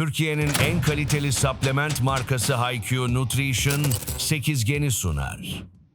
Türkiye'nin en kaliteli supplement markası HiQ Nutrition 8 sunar.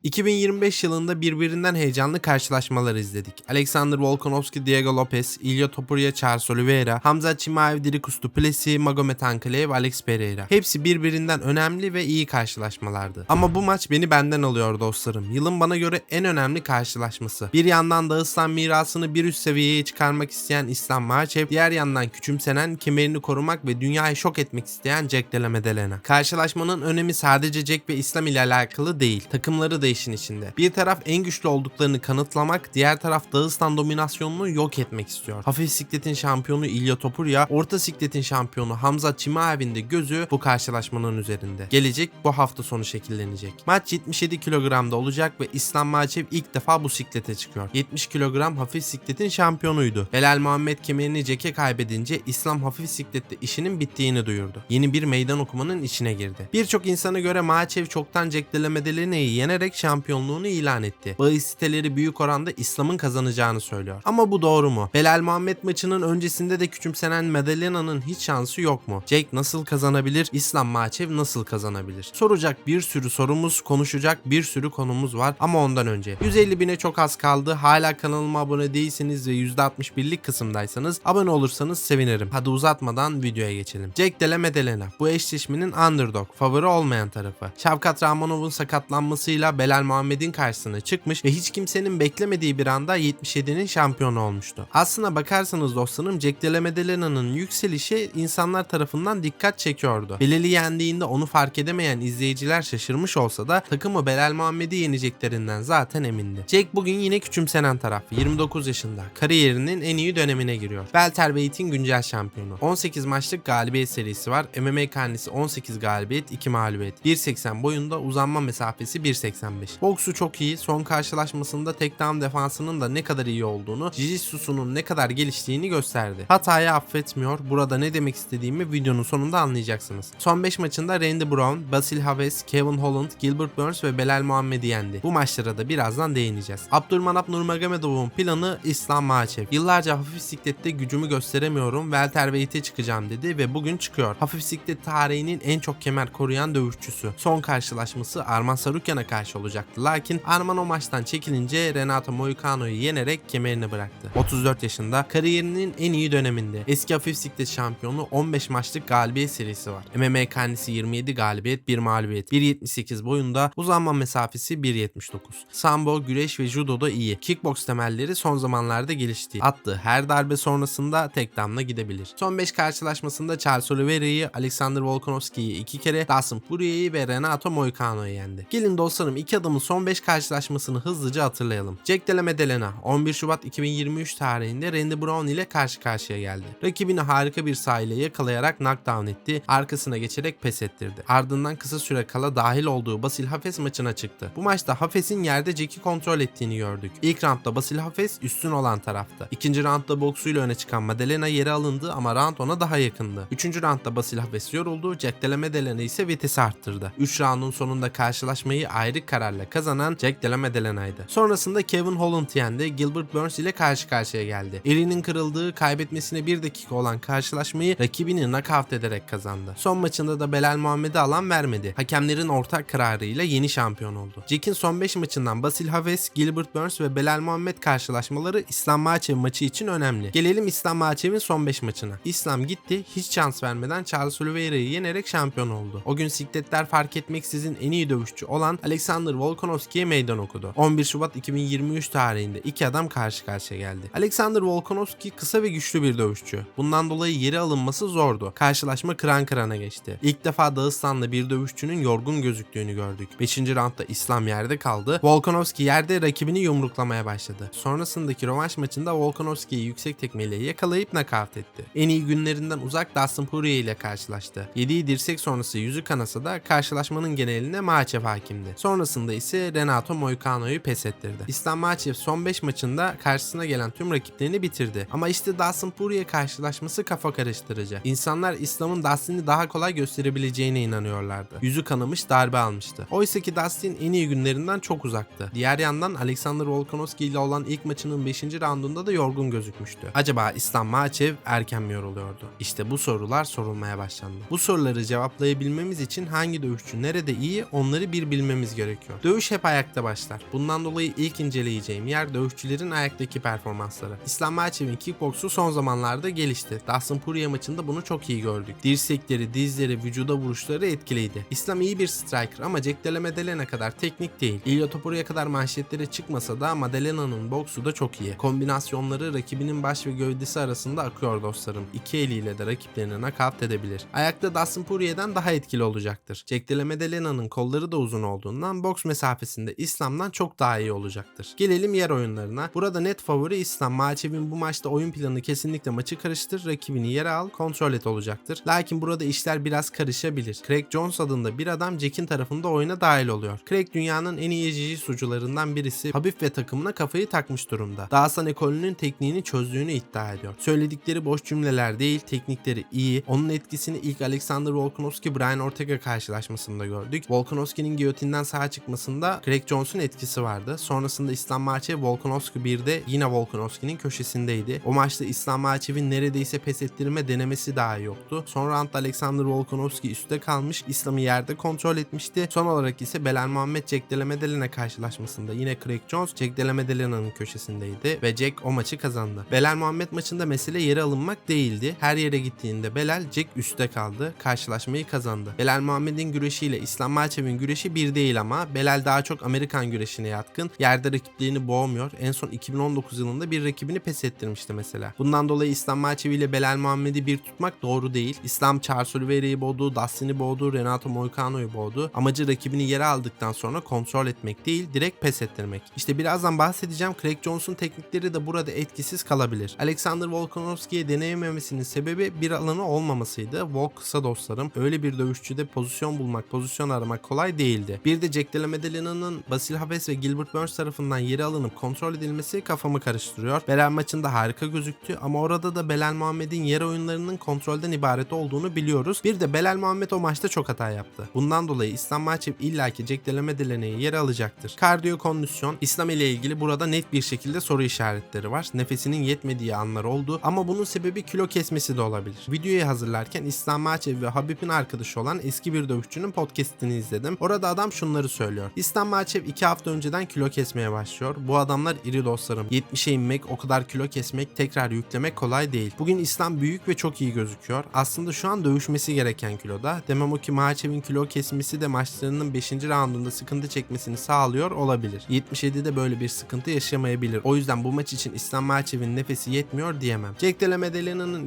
2025 yılında birbirinden heyecanlı karşılaşmalar izledik. Alexander Volkanovski, Diego Lopez, Ilya Topuria, Charles Oliveira, Hamza Chimaev, Dricus Duplessis, Magomed Ankalev, Alex Pereira. Hepsi birbirinden önemli ve iyi karşılaşmalardı. Ama bu maç beni benden alıyor dostlarım. Yılın bana göre en önemli karşılaşması. Bir yandan Dağıstan mirasını bir üst seviyeye çıkarmak isteyen İslam Makhachev, diğer yandan küçümsenen, kemerini korumak ve dünyayı şok etmek isteyen Jack Della Maddalena. Karşılaşmanın önemi sadece Jack ve İslam ile alakalı değil. Takımları da işin içinde. Bir taraf en güçlü olduklarını kanıtlamak, diğer taraf Dağıstan dominasyonunu yok etmek istiyor. Hafif sikletin şampiyonu İlya Topuria, orta sikletin şampiyonu Hamza Chimaev'in de gözü bu karşılaşmanın üzerinde. Gelecek bu hafta sonu şekillenecek. Maç 77 kilogramda olacak ve İslam Makhachev ilk defa bu siklete çıkıyor. 70 kilogram hafif sikletin şampiyonuydu. Belal Muhammed kemerini Jack'e kaybedince İslam hafif siklette işinin bittiğini duyurdu. Yeni bir meydan okumanın içine girdi. Birçok insana göre Makhachev çoktan Jack Della Maddalena'yı yenerek şampiyonluğunu ilan etti. Bahis siteleri büyük oranda İslam'ın kazanacağını söylüyor. Ama bu doğru mu? Belal Muhammed maçının öncesinde de küçümsenen Maddalena'nın hiç şansı yok mu? Jake nasıl kazanabilir? İslam Makhachev nasıl kazanabilir? Soracak bir sürü sorumuz, konuşacak bir sürü konumuz var ama ondan önce. 150 bine çok az kaldı. Hala kanalıma abone değilseniz ve %61'lik kısımdaysanız abone olursanız sevinirim. Hadi uzatmadan videoya geçelim. Jake Della Maddalena bu eşleşmenin underdog, favori olmayan tarafı. Şavkat Ramonov'un sakatlanmasıyla Belal Muhammed'in karşısına çıkmış ve hiç kimsenin beklemediği bir anda 77'nin şampiyonu olmuştu. Aslına bakarsanız dostlarım Jack Della yükselişi insanlar tarafından dikkat çekiyordu. Belal'i yendiğinde onu fark edemeyen izleyiciler şaşırmış olsa da takımı Belal Muhammed'i yeneceklerinden zaten emindi. Jack bugün yine küçümsenen taraf. 29 yaşında. Kariyerinin en iyi dönemine giriyor. Welterweight'in güncel şampiyonu. 18 maçlık galibiyet serisi var. MMA karnesi 18 galibiyet 2 mağlubiyet. 1.80 boyunda uzanma mesafesi 1.85. Boksu çok iyi. Son karşılaşmasında takedown defansının da ne kadar iyi olduğunu, Jiu-Jitsu'sunun ne kadar geliştiğini gösterdi. Hatayı affetmiyor. Burada ne demek istediğimi videonun sonunda anlayacaksınız. Son 5 maçında Randy Brown, Basil Haves, Kevin Holland, Gilbert Burns ve Belal Muhammed'i yendi. Bu maçlara da birazdan değineceğiz. Abdurmanap Nurmagomedov'un planı İslam Makhachev. Yıllarca hafif siklette gücümü gösteremiyorum, welterweight'e çıkacağım dedi ve bugün çıkıyor. Hafif siklet tarihinin en çok kemer koruyan dövüşçüsü. Son karşılaşması Arman Sarukyan'a karşı olacaktı. Lakin Arman o maçtan çekilince Renato Moicano'yu yenerek kemerini bıraktı. 34 yaşında kariyerinin en iyi döneminde. Eski hafif siklet şampiyonu 15 maçlık galibiyet serisi var. MMA karnesi 27 galibiyet 1 mağlubiyet. 1.78 boyunda uzanma mesafesi 1.79. Sambo, güreş ve judoda iyi. Kickbox temelleri son zamanlarda gelişti. Attığı her darbe sonrasında tek damla gidebilir. Son 5 karşılaşmasında Charles Oliveira'yı, Alexander Volkanovski'yi 2 kere, Dustin Poirier'i ve Renato Moicano'yu yendi. Gelin dostlarım adamın son 5 karşılaşmasını hızlıca hatırlayalım. Jack Della Maddalena 11 Şubat 2023 tarihinde Randy Brown ile karşı karşıya geldi. Rakibini harika bir sahile yakalayarak knockdown etti, arkasına geçerek pes ettirdi. Ardından kısa süre kala dahil olduğu Basil Hafez maçına çıktı. Bu maçta Hafez'in yerde Jack'i kontrol ettiğini gördük. İlk roundda Basil Hafez üstün olan tarafta. İkinci roundda boksuyla öne çıkan Maddalena yere alındı ama round ona daha yakındı. Üçüncü roundda Basil Hafez yoruldu, Jack Della Maddalena ise vitesi arttırdı. 3 roundun sonunda karşılaşmayı ayrı kararla kazanan Jack Della Maddalena'ydı. Sonrasında Kevin Holland yendi, Gilbert Burns ile karşı karşıya geldi. Elinin kırıldığı, kaybetmesine bir dakika olan karşılaşmayı rakibini knockout ederek kazandı. Son maçında da Belal Muhammed'e alan vermedi. Hakemlerin ortak kararıyla yeni şampiyon oldu. Jack'in son 5 maçından Basil Haves, Gilbert Burns ve Belal Muhammed karşılaşmaları İslam Makhachev maçı için önemli. Gelelim İslam Makhachev'in son 5 maçına. İslam gitti, hiç şans vermeden Charles Oliveira'yı yenerek şampiyon oldu. O gün sikletler fark etmeksizin en iyi dövüşçü olan Alexander Volkanovski'ye meydan okudu. 11 Şubat 2023 tarihinde iki adam karşı karşıya geldi. Alexander Volkanovski kısa ve güçlü bir dövüşçü. Bundan dolayı yeri alınması zordu. Karşılaşma kıran kırana geçti. İlk defa Dağıstan'da bir dövüşçünün yorgun gözüktüğünü gördük. 5. roundda İslam yerde kaldı. Volkanovski yerde rakibini yumruklamaya başladı. Sonrasındaki rövanş maçında Volkanovski'yi yüksek tekmeyle yakalayıp nakavt etti. En iyi günlerinden uzak Dustin Poirier ile karşılaştı. Yediği dirsek sonrası yüzü kanasa da karşılaşmanın geneline Makhachev hakimdi. Sonrasında maçında ise Renato Moicano'yu pes ettirdi. İslam Makhachev son 5 maçında karşısına gelen tüm rakiplerini bitirdi. Ama işte Dustin Poirier karşılaşması kafa karıştırıcı. İnsanlar İslam'ın Dustin'i daha kolay gösterebileceğine inanıyorlardı. Yüzü kanamış darbe almıştı. Oysa ki Dustin en iyi günlerinden çok uzaktı. Diğer yandan Alexander Volkanovski ile olan ilk maçının 5. raundunda da yorgun gözükmüştü. Acaba İslam Makhachev erken mi yoruluyordu? İşte bu sorular sorulmaya başlandı. Bu soruları cevaplayabilmemiz için hangi dövüşçü nerede iyi onları bir bilmemiz gerekiyor. Dövüş hep ayakta başlar. Bundan dolayı ilk inceleyeceğim yer dövüşçülerin ayaktaki performansları. İslam Makhachev'in kickboksu son zamanlarda gelişti. Dustin Poirier maçında bunu çok iyi gördük. Dirsekleri, dizleri, vücuda vuruşları etkiliydi. İslam iyi bir striker ama Jack Della Maddalena kadar teknik değil. Ilya Topuria'ya kadar manşetlere çıkmasa da Maddalena'nın boksu da çok iyi. Kombinasyonları rakibinin baş ve gövdesi arasında akıyor dostlarım. İki eliyle de rakiplerini nakavt edebilir. Ayakta Dustin Poirier'den daha etkili olacaktır. Jack Della Maddalena'nın kolları da uzun olduğundan boks mesafesinde İslam'dan çok daha iyi olacaktır. Gelelim yer oyunlarına. Burada net favori İslam. Maçev'in bu maçta oyun planı kesinlikle maçı karıştır, rakibini yere al, kontrol et olacaktır. Lakin burada işler biraz karışabilir. Craig Jones adında bir adam Jack'in tarafında oyuna dahil oluyor. Craig dünyanın en iyi jiu sucularından birisi. Habib ve takımına kafayı takmış durumda. Dağıstan ekolünün tekniğini çözdüğünü iddia ediyor. Söyledikleri boş cümleler değil, teknikleri iyi. Onun etkisini ilk Alexander Volkanovski Brian Ortega karşılaşmasında gördük. Volkanovski'nin giyotinden sağa çıkmasında Craig Jones'un etkisi vardı. Sonrasında İslam Makhachev Volkanovski 1'de yine Volkanovski'nin köşesindeydi. O maçta İslam Makhachev'in neredeyse pes ettirme denemesi daha yoktu. Son roundda Alexander Volkanovski üstte kalmış. İslam'ı yerde kontrol etmişti. Son olarak ise Belal Muhammed Jack Della Maddalena karşılaşmasında yine Craig Jones Jack Della Maddalena'nın köşesindeydi ve Jack o maçı kazandı. Belal Muhammed maçında mesele yere alınmak değildi. Her yere gittiğinde Belal Jack üstte kaldı. Karşılaşmayı kazandı. Belal Muhammed'in güreşiyle İslam Makhachev'in güreşi bir değil ama Belal daha çok Amerikan güreşine yatkın. Yerde rakiplerini boğmuyor. En son 2019 yılında bir rakibini pes ettirmişti mesela. Bundan dolayı İslam Makhachev ile Belal Muhammed'i bir tutmak doğru değil. İslam Charles Oliveira'yı boğdu, Dustin'i boğdu, Renato Moicano'yu boğdu. Amacı rakibini yere aldıktan sonra kontrol etmek değil, direkt pes ettirmek. İşte birazdan bahsedeceğim Craig Jones'un teknikleri de burada etkisiz kalabilir. Alexander Volkanovski'ye deneyememesinin sebebi bir alanı olmamasıydı. Volk kısa dostlarım. Öyle bir dövüşçüde pozisyon bulmak, pozisyon aramak kolay değildi. Bir de Jack Della Maddalena'nın Basil Habes ve Gilbert Burns tarafından yere alınıp kontrol edilmesi kafamı karıştırıyor. Belal maçında harika gözüktü ama orada da Belal Muhammed'in yer oyunlarının kontrolden ibaret olduğunu biliyoruz. Bir de Belal Muhammed o maçta çok hata yaptı. Bundan dolayı İslam Makhachev illaki Della Maddalena'yı yere alacaktır. Kardiyo kondisyon İslam ile ilgili burada net bir şekilde soru işaretleri var. Nefesinin yetmediği anlar oldu ama bunun sebebi kilo kesmesi de olabilir. Videoyu hazırlarken İslam Makhachev ve Habib'in arkadaşı olan eski bir dövüşçünün podcastini izledim. Orada adam şunları söylüyor. İslam Makhachev 2 hafta önceden kilo kesmeye başlıyor. Bu adamlar iri dostlarım. 70'e inmek, o kadar kilo kesmek, tekrar yüklemek kolay değil. Bugün İslam büyük ve çok iyi gözüküyor. Aslında şu an dövüşmesi gereken kiloda. Demem o ki Makhachev'in kilo kesmesi de maçlarının 5. raundunda sıkıntı çekmesini sağlıyor olabilir. 77'de böyle bir sıkıntı yaşamayabilir. O yüzden bu maç için İslam Makhachev'in nefesi yetmiyor diyemem. Jack Della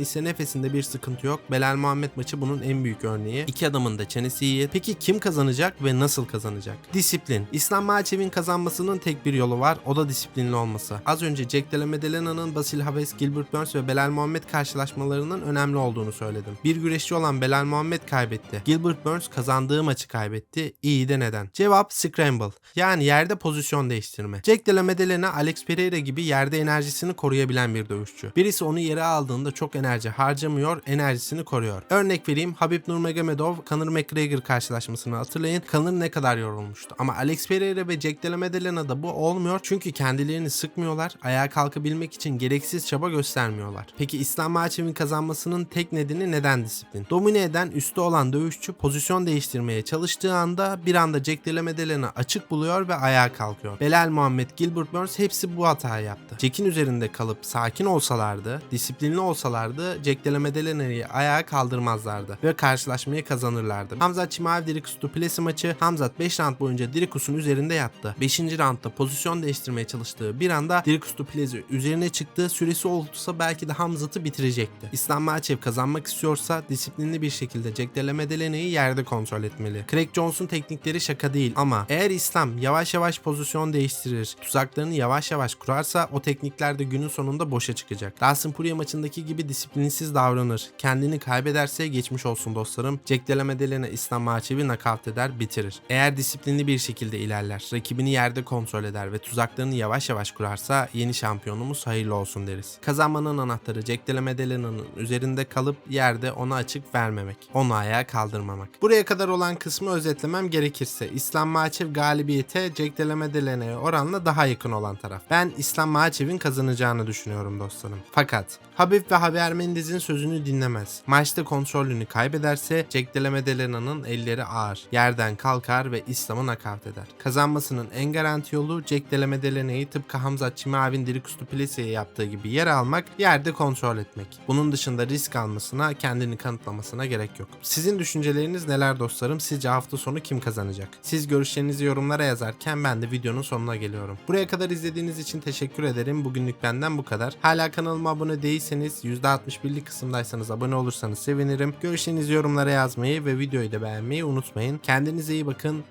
ise nefesinde bir sıkıntı yok. Belal Muhammed maçı bunun en büyük örneği. İki adamın da çenesi iyi. Peki kim kazanacak ve nasıl kazanacak? Disiplin. İslam Makhachev'in kazanmasının tek bir yolu var. O da disiplinli olması. Az önce Jack Della Maddalena'nın Basil Haves, Gilbert Burns ve Belal Muhammed karşılaşmalarının önemli olduğunu söyledim. Bir güreşçi olan Belal Muhammed kaybetti. Gilbert Burns kazandığı maçı kaybetti. İyi de neden? Cevap Scramble. Yani yerde pozisyon değiştirme. Jack Della Alex Pereira gibi yerde enerjisini koruyabilen bir dövüşçü. Birisi onu yere aldığında çok enerji harcamıyor, enerjisini koruyor. Örnek vereyim Habib Nurmagomedov, Conor McGregor karşılaşmasını hatırlayın. Conor ne kadar yorulmuştu. Ama Alex Pereira ve Jack Della Maddalena'da bu olmuyor çünkü kendilerini sıkmıyorlar, ayağa kalkabilmek için gereksiz çaba göstermiyorlar. Peki İslam Makhachev'in kazanmasının tek nedeni neden disiplin? Domine eden üstü olan dövüşçü pozisyon değiştirmeye çalıştığı anda bir anda Jack Della Maddalena açık buluyor ve ayağa kalkıyor. Belal Muhammed, Gilbert Burns hepsi bu hatayı yaptı. Jack'in üzerinde kalıp sakin olsalardı, disiplinli olsalardı Jack Della Maddalena'yı ayağa kaldırmazlardı ve karşılaşmayı kazanırlardı. Hamzat Chimaev Dirikus Duplessis maçı Hamzat 5 round boyunca Dirikus'un üzerinde yattı. 5. roundda pozisyon değiştirmeye çalıştığı bir anda Dirikus Duplessis üzerine çıktı. Süresi olursa belki de Hamzat'ı bitirecekti. İslam Makhachev kazanmak istiyorsa disiplinli bir şekilde Della Maddalena'yı yerde kontrol etmeli. Craig Jones'un teknikleri şaka değil ama eğer İslam yavaş yavaş pozisyon değiştirir, tuzaklarını yavaş yavaş kurarsa o teknikler de günün sonunda boşa çıkacak. Dustin Poirier maçındaki gibi disiplinsiz davranır. Kendini kaybederse geçmiş olsun dostlarım. Della Maddalena İslam Makhachev'i nakavt eder, bitirir. Eğer disiplinli bir şekilde ilerler. Rakibini yerde kontrol eder ve tuzaklarını yavaş yavaş kurarsa yeni şampiyonumuz hayırlı olsun deriz. Kazanmanın anahtarı Jack Maddalona'nın üzerinde kalıp yerde ona açık vermemek. Onu ayağa kaldırmamak. Buraya kadar olan kısmı özetlemem gerekirse İslam Maçev galibiyete Jack Maddalona'ya oranla daha yakın olan taraf. Ben İslam Maçev'in kazanacağını düşünüyorum dostlarım. Fakat Habib ve Javier Mendez'in sözünü dinlemez. Maçta kontrolünü kaybederse Jack Maddalona'nın elleri ağır. Yerden kalkar ve İslam'ı nakavt eder. Kazanmasının en garanti yolu Jack Della Maddalona'yı tıpkı Hamza Çimavin Dirikustu Plesi'ye yaptığı gibi yer almak, yerde kontrol etmek. Bunun dışında risk almasına, kendini kanıtlamasına gerek yok. Sizin düşünceleriniz neler dostlarım? Sizce hafta sonu kim kazanacak? Siz görüşlerinizi yorumlara yazarken ben de videonun sonuna geliyorum. Buraya kadar izlediğiniz için teşekkür ederim. Bugünlük benden bu kadar. Hala kanalıma abone değilseniz %61'lik kısımdaysanız abone olursanız sevinirim. Görüşlerinizi yorumlara yazmayı ve videoyu da beğenmeyi unutmayın. Kendinize iyi bakın.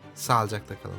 Sağlıcakla kalın.